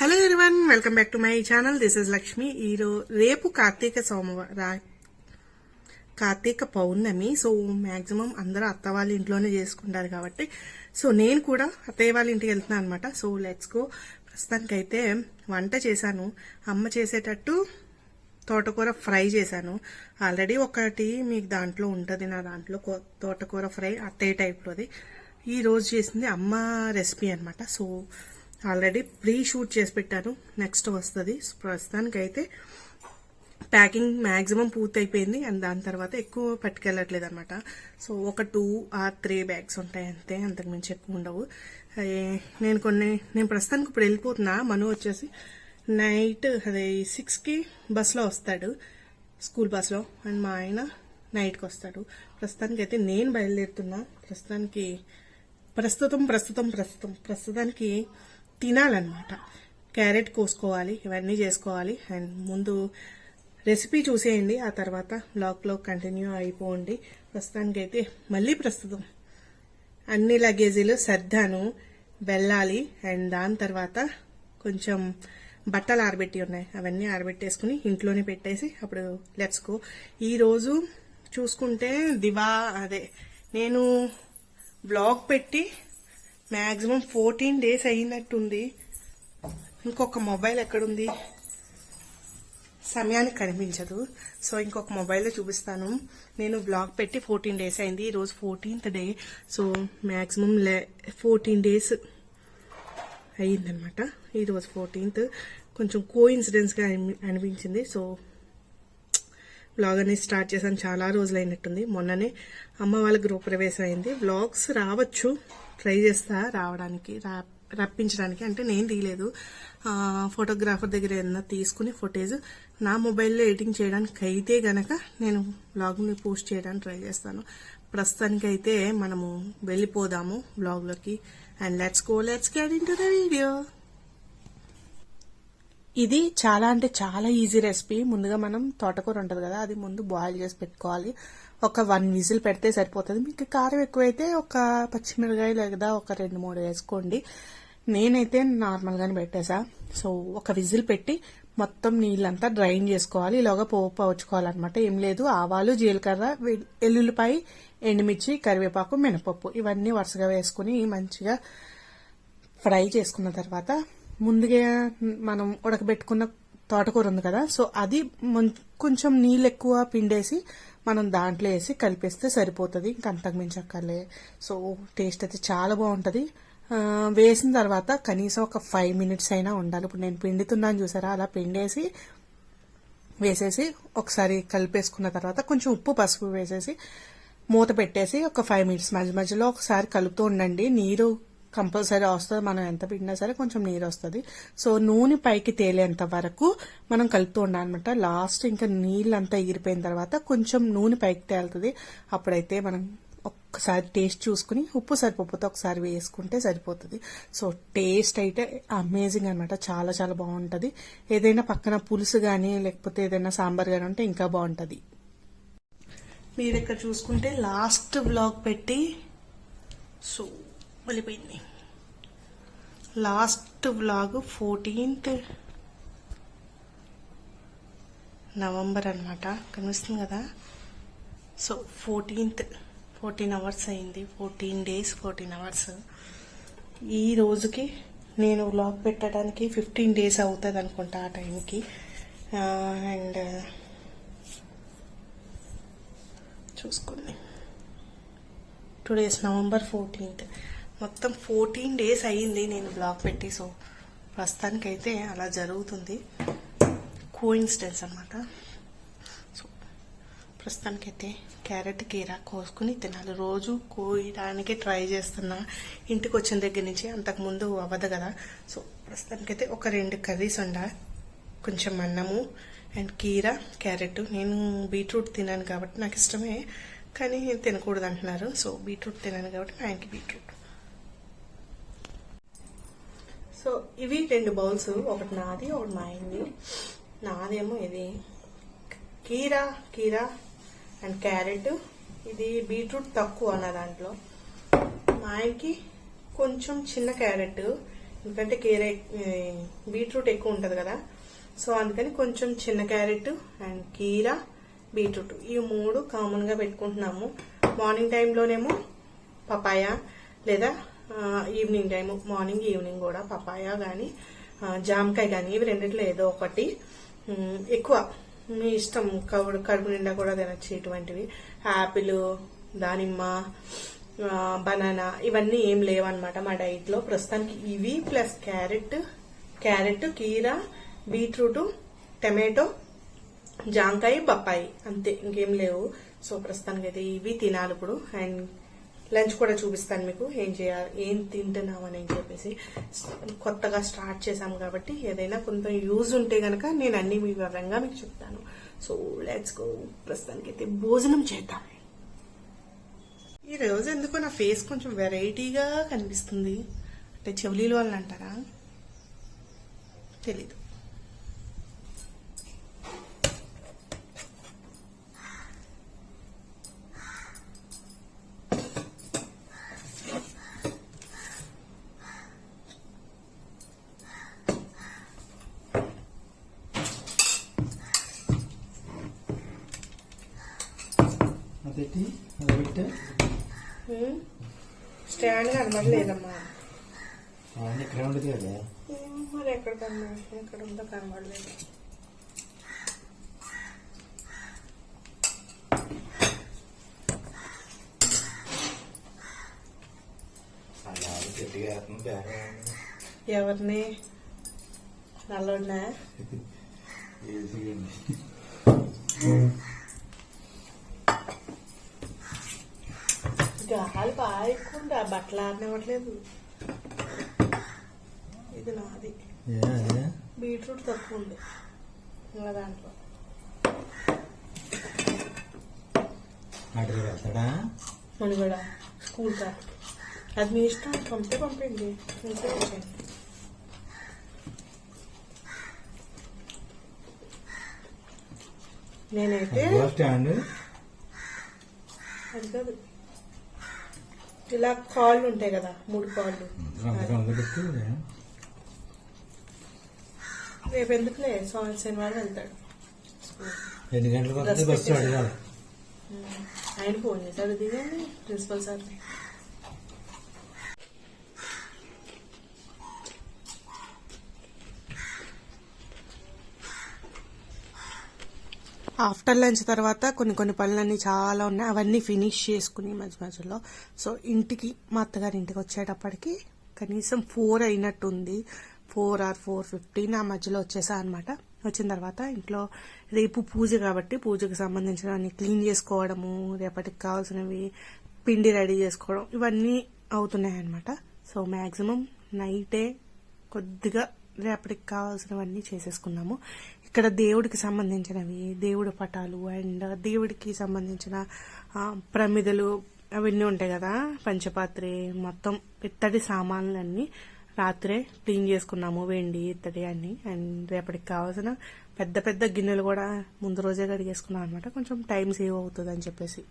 Hello everyone welcome back to my channel this is Lakshmi ఈరోజు రేపు కార్తీక సోమవారం కార్తీక పౌర్ణమి. So maximum అందరూ అత్త వాళ్ళ ఇంట్లోనే చేసుకుంటారు కాబట్టి. సో నేను కూడా అత్తయ్య వాళ్ళ ఇంటికి వెళ్తున్నాను అనమాట సో లెట్స్ గో ప్రస్తుతానికైతే వంట చేశాను. అమ్మ చేసేటట్టు తోటకూర ఫ్రై చేశాను. ఆల్రెడీ ఒకటి మీకు దాంట్లో ఉంటుంది నా దాంట్లో తోటకూర ఫ్రై అత్తయ్య టైప్లోది ఈ రోజు చేసింది అమ్మ రెసిపీ అనమాట సో ఆల్రెడీ ప్రీ షూట్ చేసి పెట్టాను. నెక్స్ట్ వస్తుంది. ప్రస్తుతానికైతే ప్యాకింగ్ మ్యాక్సిమం పూర్తయిపోయింది. అండ్ దాని తర్వాత ఎక్కువ పట్టుకెళ్ళట్లేదు అనమాట సో ఒక టూ ఆర్ త్రీ బ్యాగ్స్ ఉంటాయి అంతే. అంతకు మించి ఎక్కువ ఉండవు. నేను కొన్ని నేను ప్రస్తుతానికి ఇప్పుడు వెళ్ళిపోతున్నా. మను వచ్చేసి నైట్ అదే సిక్స్కి బస్లో వస్తాడు. స్కూల్ బస్లో అండ్ మా ఆయన నైట్కి వస్తాడు. ప్రస్తుతానికి అయితే నేను బయలుదేరుతున్నా. ప్రస్తుతానికి ప్రస్తుతం ప్రస్తుతం ప్రస్తుతం ప్రస్తుతానికి తినాలన్నమాట. క్యారెట్ కోసుకోవాలి ఇవన్నీ చేసుకోవాలి. అండ్ ముందు రెసిపీ చూసేయండి. ఆ తర్వాత బ్లాగ్లో కంటిన్యూ అయిపోండి. ప్రస్తుతానికైతే మళ్ళీ ప్రస్తుతం అన్ని లగేజీలు సర్దాను వెళ్ళాలి అండ్ దాని తర్వాత కొంచెం బట్టలు ఆరబెట్టి ఉన్నాయి. అవన్నీ ఆరబెట్టేసుకుని ఇంట్లోనే పెట్టేసి అప్పుడు లెట్స్ గో. ఈరోజు చూసుకుంటే దివా అదే నేను బ్లాగ్ పెట్టి మ్యాక్సిమం ఫోర్టీన్ డేస్ అయినట్టుంది ఇంకొక మొబైల్ ఎక్కడుంది? సమయానికి కనిపించదు. సో ఇంకొక మొబైల్లో చూపిస్తాను. నేను బ్లాగ్ పెట్టి ఫోర్టీన్ డేస్ అయింది. ఈరోజు ఫోర్టీన్త్ డే. సో మ్యాక్సిమం లే ఫోర్టీన్ డేస్ అయ్యిందనమాట ఈరోజు ఫోర్టీన్త్. కొంచెం కో ఇన్సిడెన్స్గా అనిపించింది. సో బ్లాగ్ అనేది స్టార్ట్ చేశాను. చాలా రోజులు అయినట్టుంది మొన్ననే అమ్మ వాళ్ళ గృహప్రవేశం అయింది. బ్లాగ్స్ రావచ్చు. ట్రై చేస్తా రావడానికి రా రప్పించడానికి. అంటే నేను తీయలేదు. ఫోటోగ్రాఫర్ దగ్గర ఏదైనా తీసుకుని ఫొటేజ్ నా మొబైల్లో ఎడిటింగ్ చేయడానికి అయితే గనక నేను బ్లాగ్ని పోస్ట్ చేయడానికి ట్రై చేస్తాను. ప్రస్తుతానికైతే మనము వెళ్ళిపోదాము బ్లాగ్లోకి. And let's go let's get into the video ఇది చాలా అంటే చాలా ఈజీ రెసిపీ ముందుగా మనం తోటకూర ఉంటుంది కదా అది ముందు బాయిల్ చేసి పెట్టుకోవాలి. ఒక వన్ విజిల్ పెడితే సరిపోతుంది. మీకు కారం ఎక్కువైతే ఒక పచ్చిమిరకాయ లేదా ఒక రెండు మూడు వేసుకోండి. నేనైతే నార్మల్గానే పెట్టేసా. సో ఒక విజిల్ పెట్టి మొత్తం నీళ్ళంతా డ్రైన్ చేసుకోవాలి. ఇలాగా పోపు పౌచుకోవాలన్నమాట ఏం లేదు. ఆవాలు జీలకర్ర ఎల్లుల్లిపాయ ఎండుమిర్చి కరివేపాకు మినపప్పు ఇవన్నీ వరుసగా వేసుకుని మంచిగా ఫ్రై చేసుకున్న తర్వాత ముందుగా మనం ఉడకబెట్టుకున్న తోటకూర ఉంది కదా సో అది కొంచెం నీళ్ళు ఎక్కువ పిండేసి మనం దాంట్లో వేసి కలిపేస్తే సరిపోతుంది. ఇంక అంతకు మించి అక్కర్లే. సో టేస్ట్ అయితే చాలా బాగుంటుంది. వేసిన తర్వాత కనీసం ఒక ఫైవ్ మినిట్స్ అయినా ఉండాలి. ఇప్పుడు నేను పిండుతున్నాను చూసారా? అలా పిండేసి వేసేసి ఒకసారి కలిపేసుకున్న తర్వాత కొంచెం ఉప్పు పసుపు వేసేసి మూత పెట్టేసి ఒక ఫైవ్ మినిట్స్ మధ్య మధ్యలో ఒకసారి కలుపుతూ ఉండండి. నీరు కంపల్సరీ వస్తుంది. మనం ఎంత పిండినా సరే కొంచెం నీరు వస్తుంది. సో నూనె పైకి తేలేంత వరకు మనం కలుపుతూ ఉండాలన్నమాట. లాస్ట్ ఇంకా నీళ్ళంతా ఎగిరిపోయిన తర్వాత కొంచెం నూనె పైకి తేలుతుంది. అప్పుడైతే మనం ఒక్కసారి టేస్ట్ చూసుకుని ఉప్పు సరిపోతే ఒకసారి వేసుకుంటే సరిపోతుంది. సో టేస్ట్ అయితే అమేజింగ్ అనమాట చాలా చాలా బాగుంటుంది. ఏదైనా పక్కన పులుసు కానీ లేకపోతే ఏదైనా సాంబార్ కానీ ఉంటే ఇంకా బాగుంటుంది. మీరు ఇక్కడ చూసుకుంటే లాస్ట్ బ్లాగ్ పెట్టి సో వెళ్ళిపోయింది లాస్ట్ బ్లాగ్ ఫోర్టీన్త్ నవంబర్ అనమాట కనిపిస్తుంది కదా? సో ఫోర్టీన్త్ ఫోర్టీన్ అవర్స్ అయింది. ఫోర్టీన్ డేస్ ఫోర్టీన్ అవర్స్ ఈ రోజుకి నేను వ్లాగ్ పెట్టడానికి ఫిఫ్టీన్ డేస్ అవుతుంది అనుకుంటా ఆ టైంకి అండ్ చూసుకోండి. టుడేస్ నవంబర్ ఫోర్టీన్త్ మొత్తం ఫోర్టీన్ డేస్ అయ్యింది నేను బ్లాగ్ పెట్టి సో ప్రస్తుతానికైతే అలా జరుగుతుంది. కోయిన్సిడెన్స్ అనమాట సో ప్రస్తుతానికైతే క్యారెట్ కీరా కోసుకుని తినాలి. రోజు కోయడానికి ట్రై చేస్తున్నా. ఇంటికి వచ్చిన దగ్గర నుంచి అంతకుముందు అవ్వదు కదా. సో ప్రస్తుతానికైతే ఒక రెండు కర్రీస్ ఉండ కొంచెం అన్నము అండ్ కీరా క్యారెట్. నేను బీట్రూట్ తినాను కాబట్టి నాకు ఇష్టమే కానీ తినకూడదు అంటున్నారు సో బీట్రూట్ తినాను కాబట్టి మా ఆయనకి బీట్రూట్. సో ఇవి రెండు బౌల్స్ ఒకటి నాది ఒకటి మా అయింది నాదేమో ఇది కీరా కీరా అండ్ క్యారెట్. ఇది బీట్రూట్ తక్కువ నా దాంట్లో. మా ఆయనకి కొంచెం చిన్న క్యారెట్ ఎందుకంటే కీరే బీట్రూట్ ఎక్కువ ఉంటుంది కదా. సో అందుకని కొంచెం చిన్న క్యారెట్ అండ్ కీరా బీట్రూట్. ఈ మూడు కామన్గా పెట్టుకుంటున్నాము. మార్నింగ్ టైంలోనేమో పపాయ లేదా ఈవినింగ్ టైము మార్నింగ్ ఈవినింగ్ కూడా పపాయ కానీ జామకాయ కానీ ఇవి రెండిట్లో ఏదో ఒకటి. ఎక్కువ మీ ఇష్టం కవుడు కడుపు నిండా కూడా తినచ్చు ఇటువంటివి. యాపిల్ దానిమ్మ బనానా ఇవన్నీ ఏం లేవన్నమాట మా డైట్లో ప్రస్తుతానికి ఇవి ప్లస్ క్యారెట్ క్యారెట్ కీరా బీట్రూట్ టమాటో జాంకాయ బొప్పాయి. అంతే ఇంకేం లేవు. సో ప్రస్తుతానికి అయితే ఇవి తినాలి ఇప్పుడు. అండ్ లంచ్ కూడా చూపిస్తాను మీకు. ఏం చేయాలి ఏం తింటున్నాం అని చెప్పేసి కొత్తగా స్టార్ట్ చేశాము కాబట్టి ఏదైనా కొంత యూజ్ ఉంటే గనక నేను అన్ని మీ వివరంగా మీకు చెప్తాను. సో లెట్స్ గో ప్రస్తుతానికి అయితే భోజనం చేద్దాం. ఈ రోజు ఎందుకో నా ఫేస్ కొంచెం వెరైటీగా కనిపిస్తుంది. అంటే చెవులీలు వాళ్ళని అంటారా? తెలీదు అదేంటి అది పెట్టా హ్మ్? స్టాండ్ కనబడలేదమ్మా అవన్నీ ఇక్కడ ఉండదు కదా ఏమో మరి ఎక్కడ కనబడ ఎక్కడ ఉందో కనబడలేదు అలా గట్టిగా వేస్తుంది బాగా ఎవరిని నల్లోడినా ఎక్కువ బట్టలు ఆడనివ్వట్లేదు ఇది నాది. బీట్రూట్ తక్కువ ఉంది. ఇంకా దాంట్లో. కూడా స్కూల్ కా అది మీ ఇష్టం? పంపే పంపండి ఇంట్లో పెట్టండి. నేనైతే అది కాదు. ఇలా కాళ్ళు ఉంటాయి కదా మూడు కాళ్ళు. రేపు ఎందుకులే? సో- శనివారం వెళ్తాడు. ఎన్ని గంటలకు. ఆయన ఫోన్ చేశాడు దిగండి ప్రిన్సిపల్ సార్ ఆఫ్టర్ లంచ్ తర్వాత కొన్ని కొన్ని పనులన్నీ చాలా ఉన్నాయి. అవన్నీ ఫినిష్ చేసుకుని మధ్య మధ్యలో. సో ఇంటికి మా అత్తగారి ఇంటికి వచ్చేటప్పటికి కనీసం ఫోర్ అయినట్టుంది. ఫోర్ ఆర్ ఫోర్ ఫిఫ్టీన్ ఆ మధ్యలో వచ్చేసా అనమాట వచ్చిన తర్వాత ఇంట్లో రేపు పూజ కాబట్టి పూజకు సంబంధించిన అన్ని క్లీన్ చేసుకోవడము రేపటికి కావాల్సినవి పిండి రెడీ చేసుకోవడం ఇవన్నీ అవుతున్నాయి అనమాట సో మ్యాక్సిమం నైటే కొద్దిగా రేపటికి కావాల్సినవన్నీ చేసేసుకున్నాము. ఇక్కడ దేవుడికి సంబంధించినవి దేవుడి పటాలు అండ్ దేవుడికి సంబంధించిన ప్రమిదలు అవన్నీ ఉంటాయి కదా. పంచపాత్రి మొత్తం ఇత్తడి సామాన్లన్నీ రాత్రే క్లీన్ చేసుకున్నాము వెండి ఇత్తడి అన్ని. అండ్ రేపటికి కావాల్సిన పెద్ద పెద్ద గిన్నెలు కూడా ముందు రోజే కడిగేసుకున్నాం అనమాట కొంచెం టైం సేవ్ అవుతుంది అని చెప్పేసి.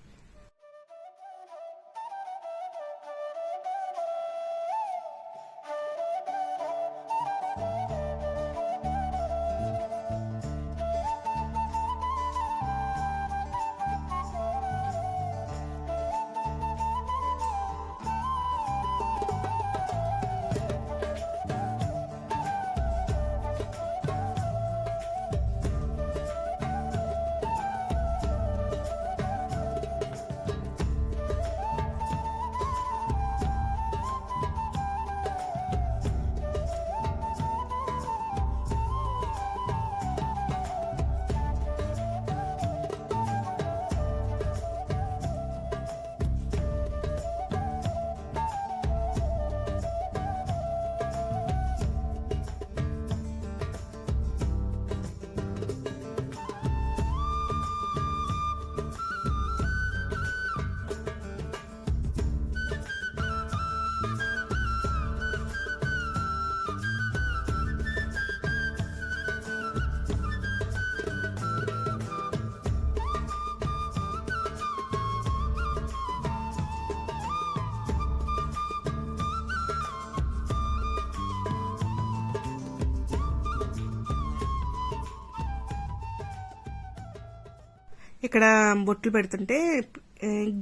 ఇక్కడ బొట్లు పెడుతుంటే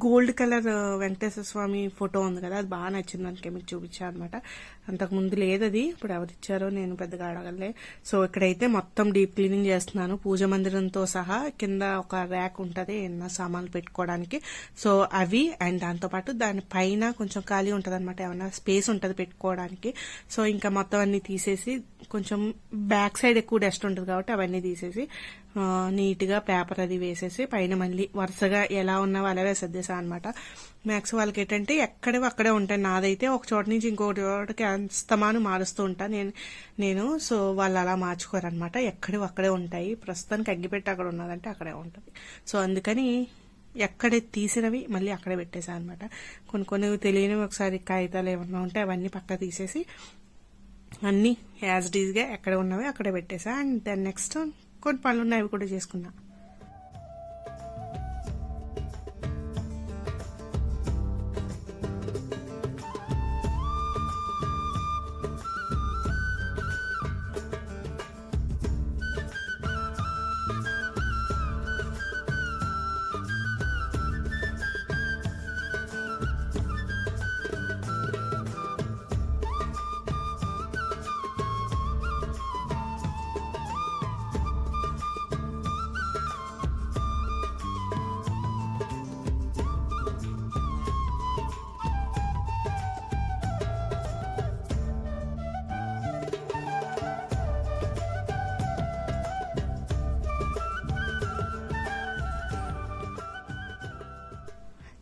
gold colour Venkateswara Swamy photo ఉంది కదా అది బాగా నచ్చింది అందుకే మీకు చూపించాను అనమాట అంతకు ముందు లేదు అది ఇప్పుడు ఎవరిచ్చారో నేను పెద్దగా అడగలే. సో ఇక్కడైతే మొత్తం డీప్ క్లీనింగ్ చేస్తున్నాను. పూజ మందిరంతో సహా కింద ఒక ర్యాక్ ఉంటుంది ఏమన్నా సామాన్లు పెట్టుకోవడానికి. సో అవి అండ్ దాంతోపాటు దాని పైన కొంచెం ఖాళీ ఉంటుంది అనమాట ఏమన్నా స్పేస్ ఉంటుంది పెట్టుకోవడానికి. సో ఇంకా మొత్తం అన్ని తీసేసి కొంచెం బ్యాక్ సైడ్ ఎక్కువ డస్ట్ ఉంటుంది కాబట్టి అవన్నీ తీసేసి నీట్గా పేపర్ అది వేసేసి పైన మళ్ళీ వరుసగా ఎలా ఉన్నావో అలాగే సర్దేశా అనమాట మ్యాక్స్ వాళ్ళకి ఏంటంటే ఎక్కడవి అక్కడే ఉంటాయి. నాదైతే ఒక చోట నుంచి ఇంకో చోటకి అంతమాను మారుస్తూ ఉంటా. నేను నేను సో వాళ్ళు అలా మార్చుకోరనమాట ఎక్కడవి అక్కడే ఉంటాయి. ప్రస్తుతానికి అగ్గిపెట్టి అక్కడ ఉన్నదంటే అక్కడే ఉంటుంది. సో అందుకని ఎక్కడే తీసినవి మళ్ళీ అక్కడే పెట్టేసా అనమాట కొన్ని కొన్ని తెలియనివి ఒకసారి కాగితాలు ఏమన్నా ఉంటే అవన్నీ పక్క తీసేసి అన్నీ యాజ్ డీజ్గా ఎక్కడ ఉన్నవి అక్కడే పెట్టేసా. అండ్ దెన్ నెక్స్ట్ కొన్ని పనులు ఉన్నాయి అవి కూడా చేసుకున్నా.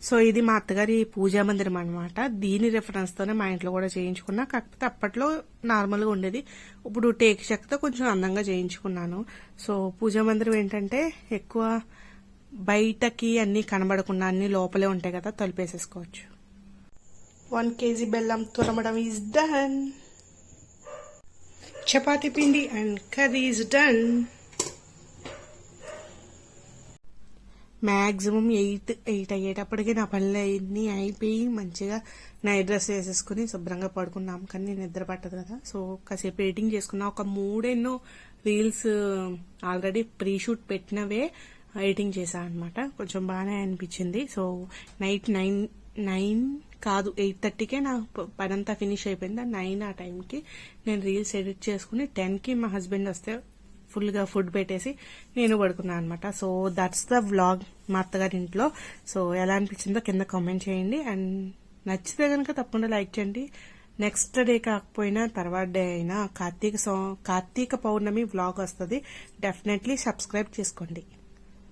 సో ఇది మా అత్తగారి పూజా మందిరం అనమాట దీని రిఫరెన్స్ తోనే మా ఇంట్లో కూడా చేయించుకున్నా. కాకపోతే అప్పట్లో నార్మల్గా ఉండేది. ఇప్పుడు టేక్ చెక్కతో కొంచెం అందంగా చేయించుకున్నాను. సో పూజా మందిరం ఏంటంటే ఎక్కువ బయటకి అన్ని కనబడకుండా అన్ని లోపలే ఉంటాయి కదా తలుపేసేసుకోవచ్చు. వన్ కేజీ బెల్లం తురమడం ఈజ్ డన్ చపాతి పిండి and curry is done maximum eight eight అయ్యేటప్పటికి నా పనులు అన్నీ అయిపోయి మంచిగా నైట్ డ్రెస్ వేసేసుకుని శుభ్రంగా పడుకున్నాం. కానీ నేను నిద్ర పట్టదు కదా. సో కాసేపు ఎడిటింగ్ చేసుకున్నా. ఒక మూడెన్నో reels uh, already pre shoot పెట్టినవే ఎడిటింగ్ చేశాను అనమాట కొంచెం బాగానే అనిపించింది. సో నైట్ నైన్ నైన్ కాదు ఎయిట్ థర్టీకే నా పనంతా ఫినిష్ అయిపోయింది. నైన్ ఆ టైంకి నేను రీల్స్ ఎడిట్ చేసుకుని టెన్కి మా హస్బెండ్ వస్తే ఫుల్గా ఫుడ్ పెట్టేసి నేను పడుకున్నాను అనమాట సో దట్స్ ద వ్లాగ్ మా అత్తగారి ఇంట్లో. సో ఎలా అనిపించిందో కింద కామెంట్ చేయండి. అండ్ నచ్చితే కనుక తప్పకుండా లైక్ చేయండి. నెక్స్ట్ డే కాకపోయినా తర్వాత డే అయినా కార్తీక కార్తీక పౌర్ణమి వ్లాగ్ వస్తుంది. డెఫినెట్లీ సబ్స్క్రైబ్ చేసుకోండి.